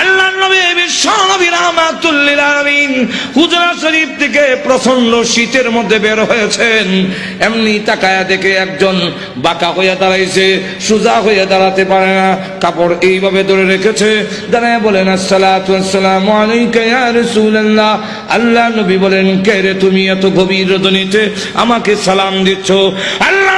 আল্লাহ নবী শীতের মধ্যে বের হয়েছেন। এমনি দেখে একজন বাঁকা দাঁড়াইছে, সোজা দাঁড়াতে পারে না, কাপড় এইভাবে ধরে রেখেছে। বলেন আল্লাহ বলেন, কে রে তুমি এত গভীর রজনীতে আমাকে সালাম দিচ্ছ? আল্লাহ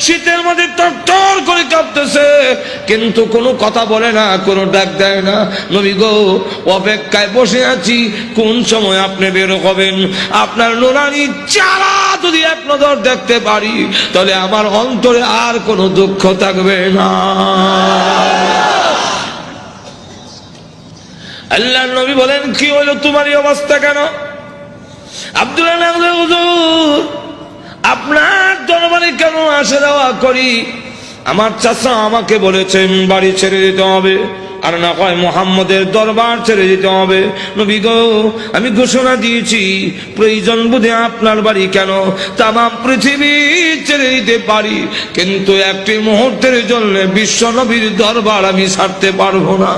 শীতের মধ্যে টর করে কাঁপতেছে। কিন্তু কোনো কথা বলে না, কোনো ডাক দেয় না। নবী গো, অপেক্ষায় বসে আছি, কোন সময় আপনি বের হবেন? আপনার নোরানি চারা যদি এক নজর দেখতে পারি, তাহলে আমার অন্তরে আর কোনো দুঃখ থাকবে না। আল্লাহ নবী বলেন, কি হলো? তোমার এই অবস্থা কেন? আব্দুল্লাহ আপনার দরবারে কেন আসে যাওয়া করি? আমার চাচা আমাকে বলেছেন, বাড়ি ছেড়ে দিতে হবে। আর না কয় মোহাম্মদের দরবার ছেড়ে দিতে হবে। নবী গো, আমি ঘোষণা দিয়েছি, প্রয়োজন বুঝে আপনার বাড়ি কেন? তাম পৃথিবী ছেড়ে দিতে পারি। কিন্তু একটি মুহূর্তের জন্য বিশ্ব নবীর দরবার আমি ছাড়তে পারব না।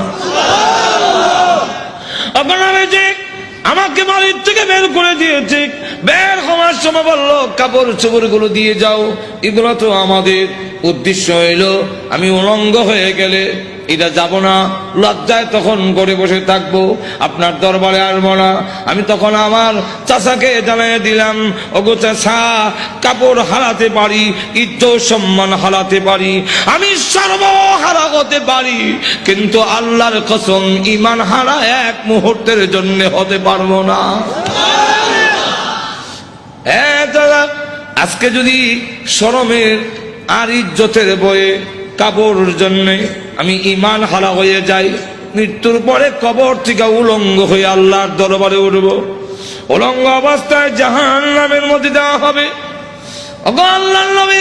আপনারা যে আমাকে বাড়ির থেকে বের করে দিয়েছে বের হওয়ার সময় বলল, কাপড় চোপড়গুলো দিয়ে যাও। এগুলো তো আমাদের উদ্দেশ্য হইল। আমি উলঙ্গ হয়ে গেলে এটা যাব না। লজ্জায় তখন করে বসে থাকব। আপনার দরবারে আসব না। আমি তখন আমার চাচাকে জানিয়ে দিলাম, ওগো চাষা কাপড় হারাতে পারি, ইজ্জত সম্মান হারাতে পারি। আমি সর্ব হারা হতে পারি, কিন্তু আল্লাহর কসম ইমান হারা এক মুহূর্তের জন্য হতে পারব না। আজকে যদি সরমের আর ইজ্জতের বয়ে কাপড় জন্যে আমি ইমান হারা হয়ে যাই, মৃত্যুর পরে কবর থেকে উলঙ্গ হয়ে আল্লাহর দরবারে উঠব। উলঙ্গ অবস্থায় জাহান নামের মধ্যে দেওয়া হবে। ওগো আল্লাহর নবী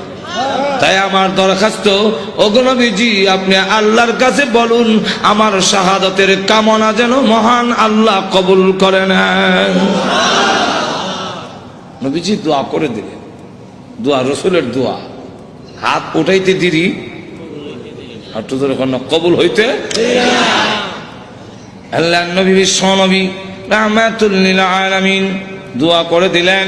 তাই আমার দরখাস্ত অগনবীজি আপনি আল্লাহর কাছে বলুন, আমার শাহাদতের কামনা যেন মহান আল্লাহ কবুল করে নেন। নবীজি, দোয়া করে দিলেন। দোয়া, রসুলের দোয়া। হাত উঠাইতে দিদি আর তো ধরে কবুল হইতে আল্লাহ নবী বিশ্ব নবী রাহমাতুল্লিল আলামিন, দোয়া করে দিলেন।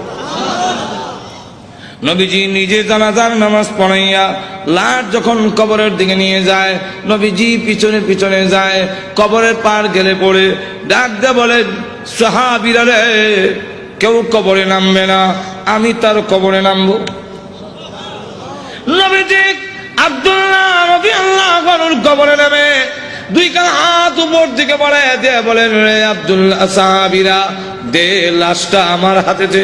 নবীজি নিজে জানাজার নামাজ পড়াইয়া লাট যখন কবরের দিকে নিয়ে যায়, নবীজি পিছনে পিছনে যায়, কবরের পার গেলে পড়ে, ডাক দে বলে, সাহাবিরা রে, কেউ কবরে নামবে না, আমি তার কবরে নামবো। নবীজি আব্দুল্লাহ রবি আল্লাহ কবরে নামে, দুই কান হাত উপর দিকে বাড়ায় দিয়ে বলেন, রে আব্দুল্লাহ সাহাবিরা, দে লাশটা আমার হাতে দে।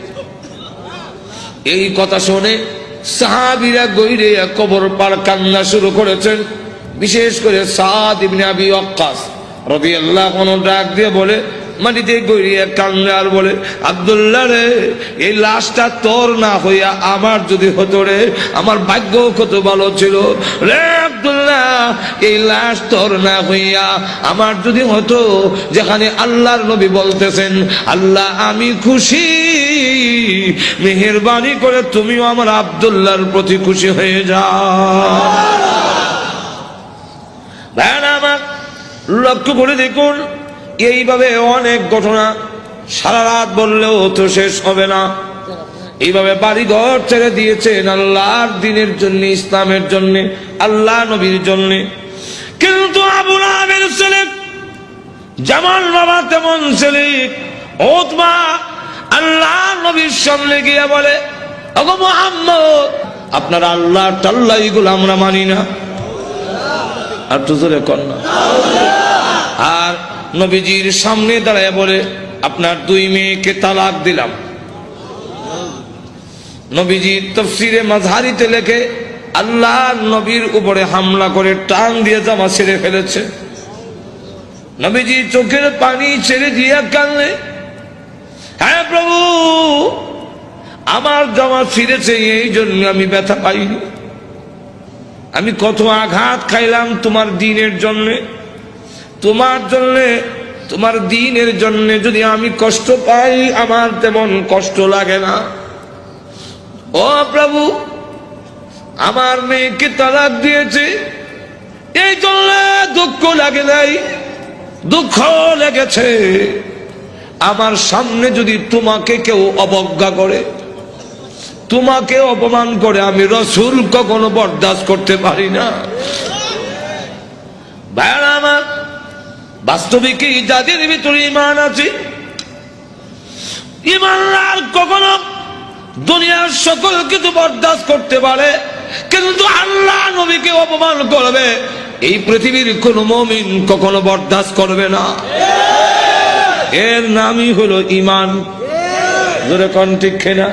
এই কথা শুনে সাহাবিরা গৈরে কবর পার কান্না শুরু করেছেন। বিশেষ করে সাদ আবি ওয়াক্কাস রাদিয়াল্লাহু আনহু ডাক দিয়ে বলে, মাটিতে গড়িয়ে কান্না আর বলে, আব্দুল্লাহ রে, এই লাশটা তোর না হইয়া আমার যদি হতো রে, আমার ভাগ্য কত ভালো ছিল। রে আব্দুল্লাহ, এই লাশ তোর না হইয়া আমার যদি হতো, যেখানে আল্লাহর নবী বলতেছেন, আল্লাহ, আমি খুশি। মেহেরবানি করে তুমিও আমার আব্দুল্লাহর প্রতি খুশি হয়ে যাও। আমার লক্ষ্য করে দেখুন, এইভাবে অনেক ঘটনা সারা রাত বললেও তো শেষ হবে না। এইভাবে বাড়ি ঘর ছেড়ে দিয়েছেন আল্লাহর দিনের জন্য, ইসলামের জন্য, আল্লাহ নবীর জন্য। কিন্তু আবুল আমের ছেলে, জামাল বাবা তেমন ছেলে, ওতমা আল্লাহ নবীর সামনে গিয়ে বলে, ওগো মোহাম্মদ, আপনার আল্লাহ টাল্লা এগুলো আমরা মানি না। আর তো জোরে কর না। আর নবীজির সামনে দাঁড়ায় বলে, আপনার দুই মেয়েকে তালাক দিলাম। নবীজির তফসিরে মাঝারিতে লেখে, আল্লাহ নবীর উপরে হামলা করে টান দিয়ে জামা ছেড়ে ফেলেছে। নবীজি চোখের পানি ছেড়ে দিয়ে কানলে হ্যাঁ প্রভু, আমার জামা ছিঁড়েছে, এই জন্য আমি ব্যথা পাইনি। আমি কত আঘাত খাইলাম তোমার দিনের জন্যে। তোমার জন্যে, তোমার দিনের জন্যে যদি আমি কষ্ট পাই, আমার তেমন কষ্ট লাগে না। ও প্রভু, আমার মেয়েকে তালাক দিয়েছে। এই জন্য দুঃখ লাগে নাই দুঃখ লেগেছে। আমার সামনে যদি তোমাকে কেউ অবজ্ঞা করে, তোমাকে অপমান করে, আমি রসুল কখনো বরদাস্ত করতে পারি না। আমার বাস্তবিকই যাদের ভিতরে ইমান আছে। ইমানদার কখনো দুনিয়ার সকল কিছু বরদাস্ত করতে পারে, কিন্তু আল্লাহ নবীকে অপমান করবে। এই পৃথিবীর কোন মমিন কখনো বরদাস্ত করবে না। এর নামই হলো ইমান। ধরে কন ঠিক খেনা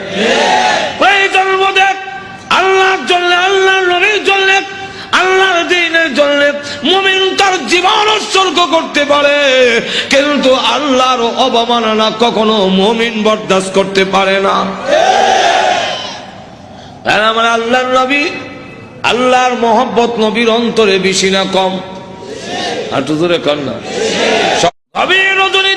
আল্লাহর জন্য, আল্লাহর নবীর জন্য, আল্লাহর দিনের জন্য মুমিন তার জীবন উৎসর্গ করতে পারে, কিন্তু আল্লাহর অবমাননা কখনো মুমিন বরদাস্ত করতে পারে না। আমার আল্লাহর নবী, আল্লাহর মোহব্বত নবীর অন্তরে বেশি না কম। আর তো দূরে কর না।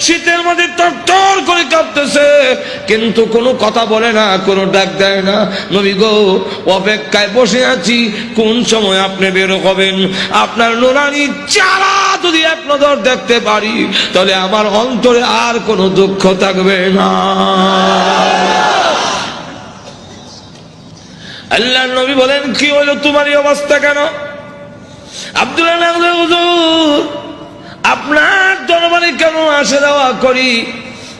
শীতের মধ্যে তর করে কাঁপতেছে। কিন্তু কোনো কথা বলে না, কোনো ডাক দেয় না। নবী গো, অপেক্ষায় বসে আছি, কোন সময় আপনি বের হবেন? আপনার নোরানি চারা যদি এক নজর দেখতে পারি, তাহলে আমার অন্তরে আর কোনো দুঃখ থাকবে না। আল্লাহ নবী বলেন, কি হলো? তোমার এই অবস্থা কেন? আব্দুল্লাহ আপনার দরবারে কেন আসে যাওয়া করি?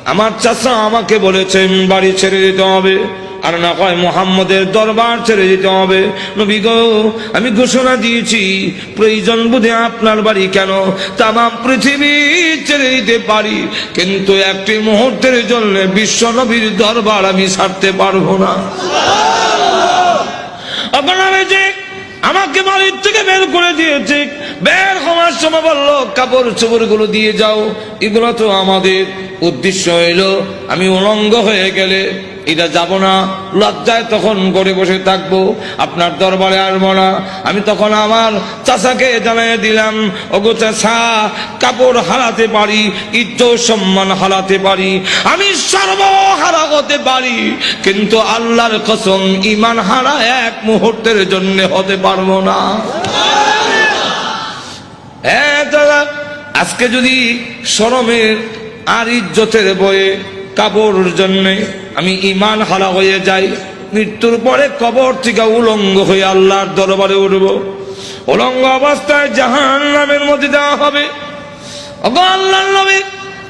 আমার চাচা আমাকে বলেছেন বাড়ি ছেড়ে দিতে হবে। আর না কয় মোহাম্মদের দরবার ছেড়ে দিতে হবে। নবী গো, আমি ঘোষণা দিয়েছি, প্রয়োজন বুধে আপনার বাড়ি কেন? তাম পৃথিবী ছেড়ে দিতে পারি। কিন্তু একটি মুহূর্তের জন্য বিশ্ব নবীর দরবার আমি ছাড়তে পারব না। আপনারা যে আমাকে বাড়ির থেকে বের করে দিয়েছে। বের হওয়ার সময় বলল, কাপড় চোপড়গুলো দিয়ে যাও। এগুলো তো আমাদের উদ্দেশ্য হইল। আমি উলঙ্গ হয়ে গেলে এটা যাব না। লজ্জায় তখন করে বসে থাকব। আপনার দরবারে আসব না। আমি তখন আমার চাচাকে জানাই দিলাম, ওগো চাচা, কাপড় হারাতে পারি, ইজ্জত সম্মান হারাতে পারি, আমি সর্ব হারা হতে পারি, কিন্তু আল্লাহর কসম ইমান হারা এক মুহূর্তের জন্য হতে পারব না। হ্যাঁ আজকে যদি শরমের আর ইজ্জতের বয়ে কাপড়ের জন্য আমি ইমান হারা হয়ে যাই। মৃত্যুর পরে কবর থেকে উলঙ্গ হয়ে আল্লাহর দরবারে উঠব। উলঙ্গ অবস্থায় জাহান নামের মধ্যে দেওয়া হবে। আল্লাহ নবী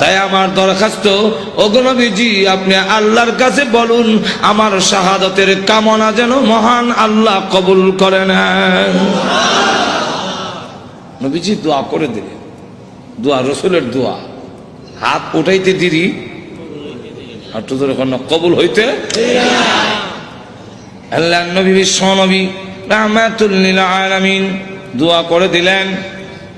তাই আমার দরখাস্ত অগনবীজি আপনি আল্লাহর কাছে বলুন, আমার শাহাদতের কামনা যেন মহান আল্লাহ কবুল করে নেন নবীজি দোয়া করে দিলেন। দোয়া, রসুলের দোয়া। হাত উঠাইতে দিদি আর তো ধরে কবুল হইতে আল্লাহ নবী বিশ্ব নবী রাহমাতুল্লিল আলামিন দোয়া করে দিলেন।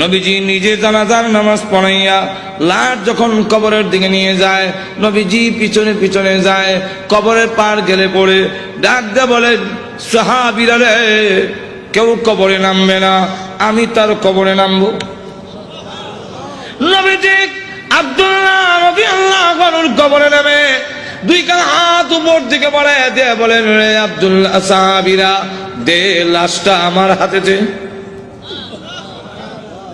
নবীজি নিজে জানাজার নামাজ পড়াইয়া লাট যখন কবরের দিকে নিয়ে যায়, নবীজি পিছনে পিছনে যায়, কবরের পার গেলে পড়ে, ডাক দে বলে, সাহাবিরা রে, কেউ কবরে নামবে না, আমি তার কবরে নামবো। নবীজি আব্দুল্লাহ নবী আল্লাহ কবরে নামে, দুই কান হাত উপর দিকে বলে দে বলেন, রে আব্দুল্লাহ সাহাবিরা, দে লাশটা আমার হাতে দে।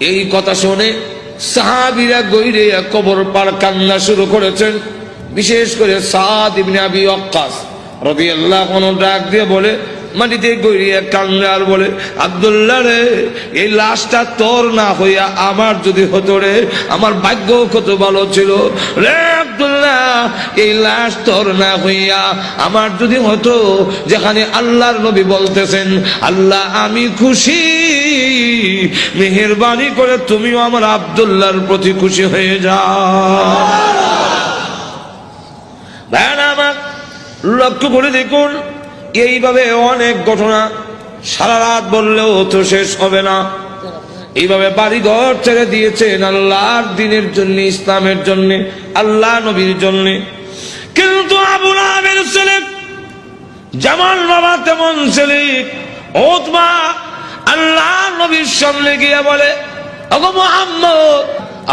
এই কথা শুনে সাহাবিরা গৈরে কবর পার কান্না শুরু করেছেন। বিশেষ করে সাদ ইবনে আবি ওয়াক্কাস রাদিয়াল্লাহু আনহু ডাক দিয়ে বলে মাটিতে কান্না আর বলে আব্দুল্লাহ রে এই লাশটা তোর না হইয়া আমার যদি হতো রে আমার ভাগ্য কত ভালো ছিল? রে আব্দুল্লাহ এই লাশ তোর না হইয়া আমার যদি হতো যেখানে আল্লাহর নবী বলতেছেন আল্লাহ আমি খুশি। মেহেরবানি করে তুমিও আমার আব্দুল্লাহর প্রতি খুশি হয়ে যাও। ভাইয়ারা আমার লক্ষ্য করে দেখুন এইভাবে অনেক ঘটনা সারা রাত বললেও তো শেষ হবে না। এইভাবে বাড়ি ঘর ছেড়ে দিয়েছেন আল্লাহর দিনের জন্য, ইসলামের জন্য, আল্লাহ নবীর জন্য। কিন্তু আবুল আবের ছেলে, জামাল বাবা তেমন ছেলে আল্লাহ নবীর সামনে গিয়ে বলে, ওগো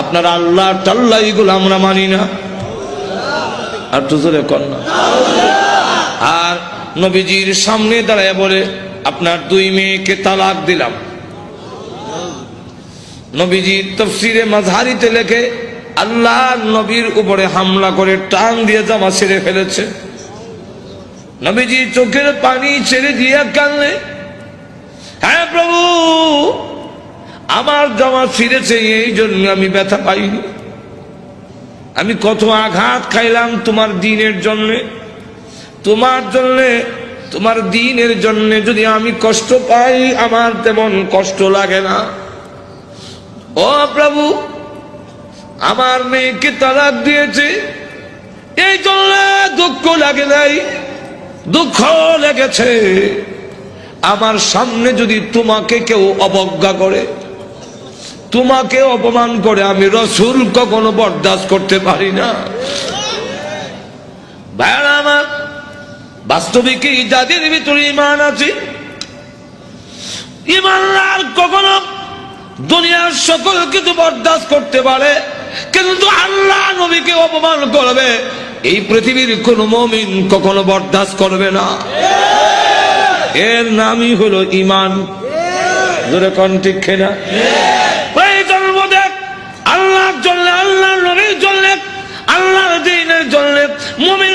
আপনার আল্লাহ টাল্লা এগুলো আমরা মানি না। আর তো জোরে কর না। আর নবীজির সামনে দাঁড়ায় বলে, আপনার দুই মেয়েকে তালাক দিলাম। নবীজির তফসিরে মাঝারিতে লেখে, আল্লাহ নবীর উপরে হামলা করে টান দিয়ে জামা ছেড়ে ফেলেছে। নবীজি চোখের পানি ছেড়ে দিয়ে কানলে হ্যাঁ প্রভু, আমার জামা ছিঁড়েছে, এই জন্য আমি ব্যথা পাইনি। আমি কত আঘাত খাইলাম তোমার দিনের জন্য। তোমার জন্য, তোমার দিনের জন্য যদি আমি কষ্ট পাই, আমার তেমন কষ্ট লাগে না। ও প্রভু, আমার মেয়েকে তালাক দিয়েছে। এই জন্য দুঃখ লাগে নাই, দুঃখ লেগেছে। আমার সামনে যদি তোমাকে কেউ অবজ্ঞা করে, তোমাকে অপমান করে, আমি রসুল কখনো বরদাস্ত করতে পারি না। ভাইয়ারা আমার বাস্তবিকই যাদের ভিতরে ইমান আছে। ইমানদার কখনো দুনিয়ার সকল কিছু বরদাস্ত করতে পারে, কিন্তু আল্লাহ নবীকে অপমান করবে। এই পৃথিবীর কোন মমিন কখনো বরদাস্ত করবে না। এর নামই হলো ইমান ধরে কন ঠিক খেনা এই জন্ম দেখ, আল্লাহর জন্য আল্লাহ নবীর জন্য, আল্লাহর দিনের জন্য মুমিন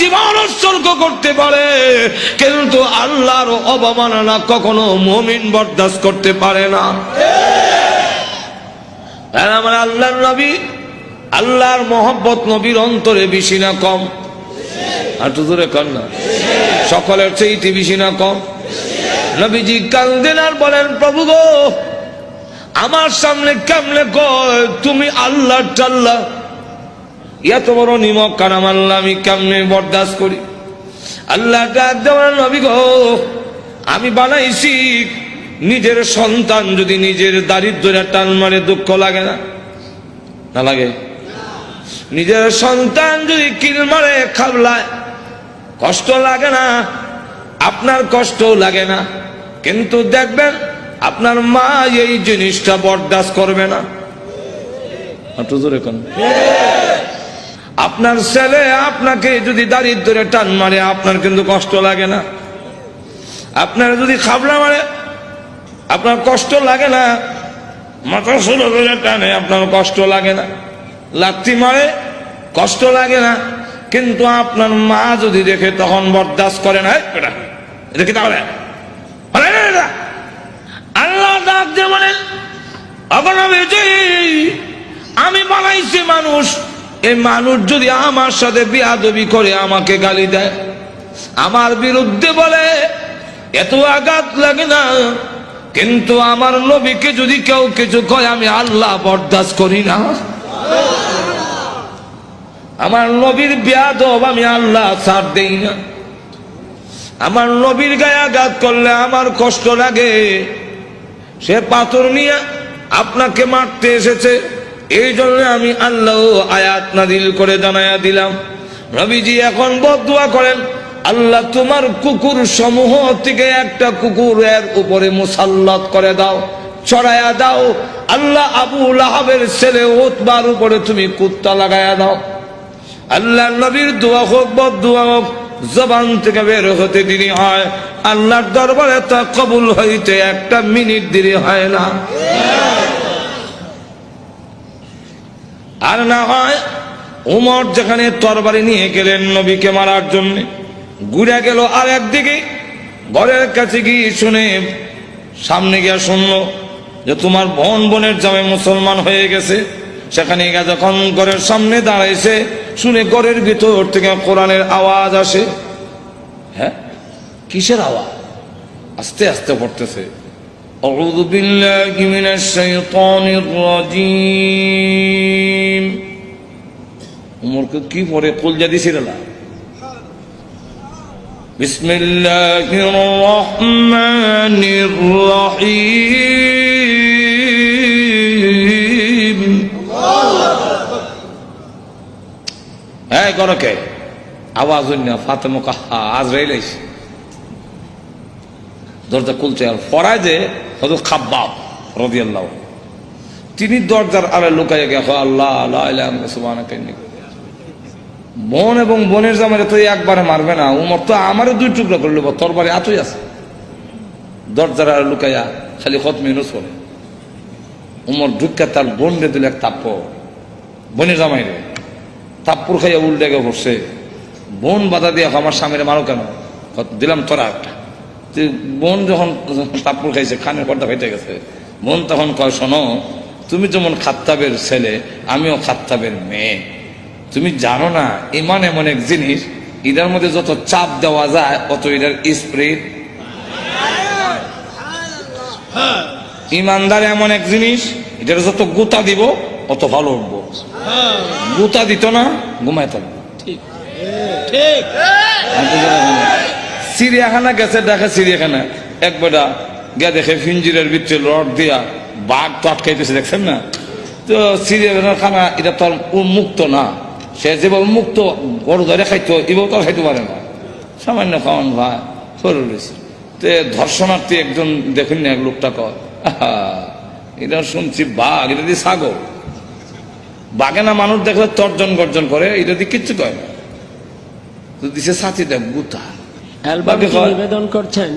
জীবন উৎসর্গ করতে পারে, কিন্তু আল্লাহর অবমাননা কখনো মমিন বরদাস্ত করতে পারে না। আমার আল্লাহর নবী, আল্লাহর মহব্বত নবীর অন্তরে বেশি না কম? আর তো দূরে কর না। সকলের চেয়ে বেশি না কম? নবীজি কান্দেন আর বলেন, প্রভু গো, আমার সামনে কেমনে কয়? তুমি আল্লাহ টাল্লাহ এত বড় নিমক কারাম আল্লাহ, আমি কেমনে বরদাস্ত করি? আল্লাহ নবী গো, আমি বানাইছি। নিজের সন্তান যদি নিজের দারিদ্র্যের টান মারে, দুঃখ লাগে না? না লাগে? নিজের সন্তান যদি কিল মারে খাবলায় কষ্ট লাগে না? আপনার কষ্ট লাগে না। কিন্তু দেখবেন, আপনার মা এই জিনিসটা বরদাস্ত করবে না। জোরে কোন। আপনার ছেলে আপনাকে যদি দারিদ্রে টান মারে, আপনার কিন্তু কষ্ট লাগে না। আপনার যদি খাবলা মারে, আপনার কষ্ট লাগে না। মাথা শুরু করে টানে, আপনার কষ্ট লাগে না। লাত্তি মারে, কষ্ট লাগে না। কিন্তু আপনার মা যদি দেখে, তখন বরদাস্ত করে না। এটা কি তাহলে? আল্লাহ ডাক দিয়ে আমি বানাইছি মানুষ এই মানুষ যদি আমার সাথে বিয়াদবি করে আমাকে গালি দেয়, আমার বিরুদ্ধে বলে, এত আঘাত লাগে না। কিন্তু আমার নবীকে যদি কেউ কিছু কয়, আমি আল্লাহ বরদাস্ত করি না। আমার নবীর বিয়াদব আমি আল্লাহ ছাড় দেই না। আমার নবীর গায়ে আঘাত করলে আমার কষ্ট লাগে। সে পাথর নিয়ে আপনাকে মারতে এসেছে। এই জন্য আমি আল্লাহ আয়াত নাদিল করে জানায়া দিলাম। রবিজি এখন বদুয়া করেন, আল্লাহ তোমার কুকুর সমূহ থেকে একটা কুকুরের উপরে মুসাল্লাত করে দাও, চড়ায়া দাও। আল্লাহ আবু লাহাবের ছেলে ওতবার উপরে তুমি কুত্তা লাগাইয়া দাও। আল্লাহ নবীর দোয়া হোক, বদুয়া হোক, জবান থেকে বের হতে দেরি হয়। আল্লাহর দরবারে তা কবুল হইতে একটা মিনিট দেরি হয় না। আর না হয় উমর যেখানে তরবারি নিয়ে গেলেন নবীকে মারার জন্য, ঘুরে গেল আর একদিকে, ঘরের কাছে গিয়ে শুনে সামনে গিয়ে শুনল যে তোমার বোন বোনের জামে মুসলমান হয়ে গেছে। সেখানে গিয়ে যখন ঘরের সামনে দাঁড়াইছে শুনে ঘরের ভিতর থেকে কোরআনের আওয়াজ আসে। হ্যাঁ? কিসের আওয়াজ? আস্তে আস্তে পড়তেছে। أعوذ بالله من الشيطان الرجيم উমরকে কি পড়ে কলজা দিছিল না بسم الله الرحمن الرحيم হ্যাঁ করকে আওয়াজ হইনা ফাতেমা কাহা আজ রেলাইছে দরজা খুলছে আর যে হয়তো খাব্বাব রদিয়াল্লাহ তিনি দরজার আড়ে লুকাইয়া গেছে আল্লাহ আল্লাহ আল্লাহ বোন এবং বোনের জামারে তো একবারে মারবে না। উমর তো আমারও দুই টুকরা করে নেব তোর বাড়ি এতই আছে। দরজার আড়ে লুকাইয়া খালি খত মেনুস করে উমর ঢুকা তার বোন রে দিল এক তাপ্প বোনের জামাই রে তাপ্পুর খাইয়া উল্টে গে পড়ছে বোন বাধা দিয়ে আমার স্বামীরে মারো কেন? দিলাম তোরা একটা বোন যখন তাপ্পুর খাইছে খানের পর্দা ফেটে গেছে বোন তখন কয় শোনো তুমি যেমন খাত্তাবের ছেলে আমিও খাত্তাবের মেয়ে। তুমি জানো না ইমান এমন এক জিনিস এটার মধ্যে যত চাপ দেওয়া যায় অত এটার স্প্রিট ইমানদার এমন এক জিনিস এটার যত গুতা দিব অত ভালো উঠবো। গুতা দিত না ঘুমায় থাকব ঠিক। ঠিক। চিড়িয়াখানা গেছে দেখে চিড়িয়াখানা। এক বেটা গিয়া দেখে ফিঞ্জিরের ভিতরে রড দিয়া বাঘ তো আটকাইতেছে দেখছেন না? তো চিড়িয়াখানার খানা এটা তো মুক্ত না। সে যেভাবে মুক্ত গরু ধরে খাইতো এভাবে তো আর খাইতে পারে না। সামান্য খাওয়ান ভাই সরু রয়েছে তে ধর্ষণার্থী একজন দেখুন না এক লোকটা আহা, এটা শুনছি বাঘ এটা দিয়ে ছাগল। বাঘে না মানুষ দেখলে তর্জন গর্জন করে এটা দিয়ে কিচ্ছু কয় না। তো দিছে সাথী দেব গুতা। নিবেদন করছেন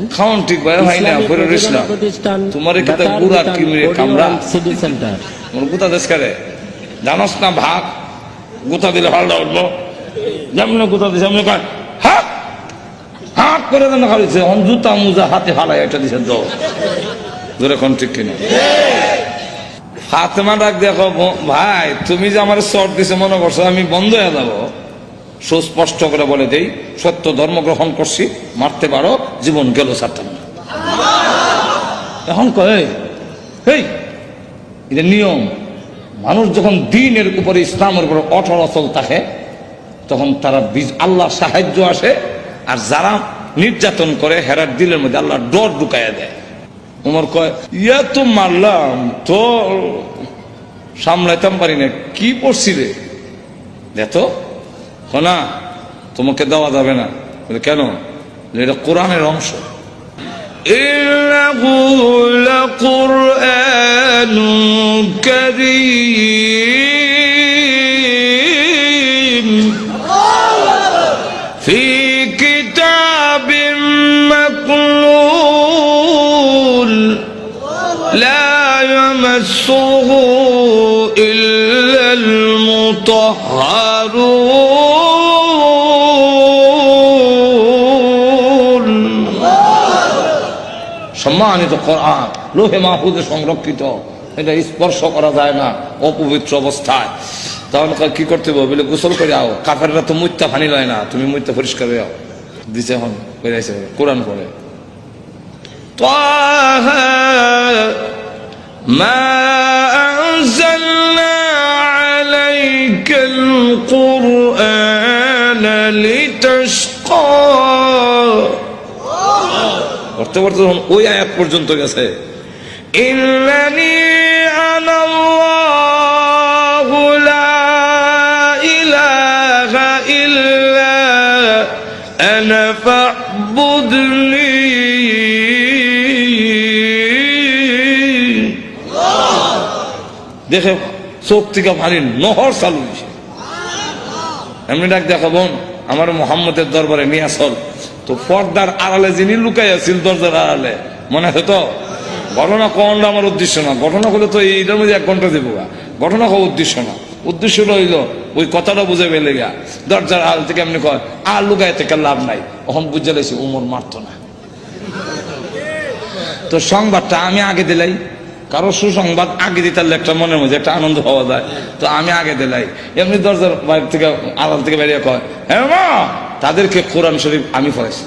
ঠিক ভাই হয় না ইসলামী ফেরত প্রযোজনা ইসলাম। প্রতিষ্ঠান তোমার এখানে বেতার বুড়া বিতান কিমরে অডিও কামড়া অ্যান্ড সিডি সেন্টার। মোর গুতা দেশ করে। জানস না ভাগ গুতা দিলে ভালো উঠবো। যেমন গুতা দিছে এমনি কয় হাত হাত করে দেন খালিছে অন জুতা মুজা হাতে হালাই এটা দিছে ধরে কোন ঠিক কিনা? ফাতেমা ডাক দেখো ভাই তুমি যে আমার চট দিছে মনে করছ আমি বন্ধ হয়ে যাব। সুস্পষ্ট করে বলে দেই, সত্য ধর্ম গ্রহণ করছি, মারতে পারো, জীবন গেল ছাড়তাম এখন কয় এটা নিয়ম। মানুষ যখন দিনের উপরে ইসলামের উপরে অটল অচল থাকে, তখন তারা আল্লাহর সাহায্য আসে, আর যারা নির্যাতন করে হেরার দিলের মধ্যে আল্লাহ ডর ঢুকাইয়া দেয়। উমর কয়, ইয়া তো মারলাম, তো সামলাইতাম পারি না কি পড়ছি রে? দেখো না তোমাকে দেওয়া যাবে না বলে, কেন বলে, এটা কোরআনের অংশ إنه لقرآن كريم في كتاب مكنون لا يمسه إلا المطهرون সম্মানিত কোরআন লোহে মাহফুজে সংরক্ষিত এটা স্পর্শ করা যায় না অপবিত্র অবস্থায় তখন কয় কি করতে হবে বলে গোসল করে আও কাফেররা তো মুত্যা ফানি লয় না তুমি মুত্যা পরিষ্কার হয়ে আও দিছে এখন বেরাইছে কোরআন পড়ে طه ما أنزلنا عليك القرآن করতে করতে যখন ওই আয়াত পর্যন্ত গেছে দেখে চোখ থেকে পানি নহর চালু এমনি ডাক দেখো বোন আমার মোহাম্মদের দরবারে নিয়ে আসল তো পর্দার আড়ালে যিনি লুকাই আছিল, দরজার আড়ালে। মনে আছে তো? ঘটনা কোনটা আমার উদ্দেশ্য না। ঘটনা করলে তো এইটার মধ্যে এক ঘণ্টা দেবো ঘটনা হওয়া উদ্দেশ্য না। উদ্দেশ্য রইল ওই কথাটা বুঝে পেলে গা দরজার আড়াল থেকে এমনি কয়, আর লুকাই থেকে লাভ নাই? ওখান বুঝে লাইছি, উমর মারতো না। তো সংবাদটা আমি আগে দিলাই। কারও সুসংবাদ আগে দিতে পারলে একটা মনের মধ্যে একটা আনন্দ পাওয়া যায়। তো আমি আগে দিলাই। এমনি দরজার বাইরে থেকে, আড়াল থেকে বেরিয়ে কয় হ্যাঁ মা! তাদেরকে কোরআন শরীফ আমি পড়াইছি।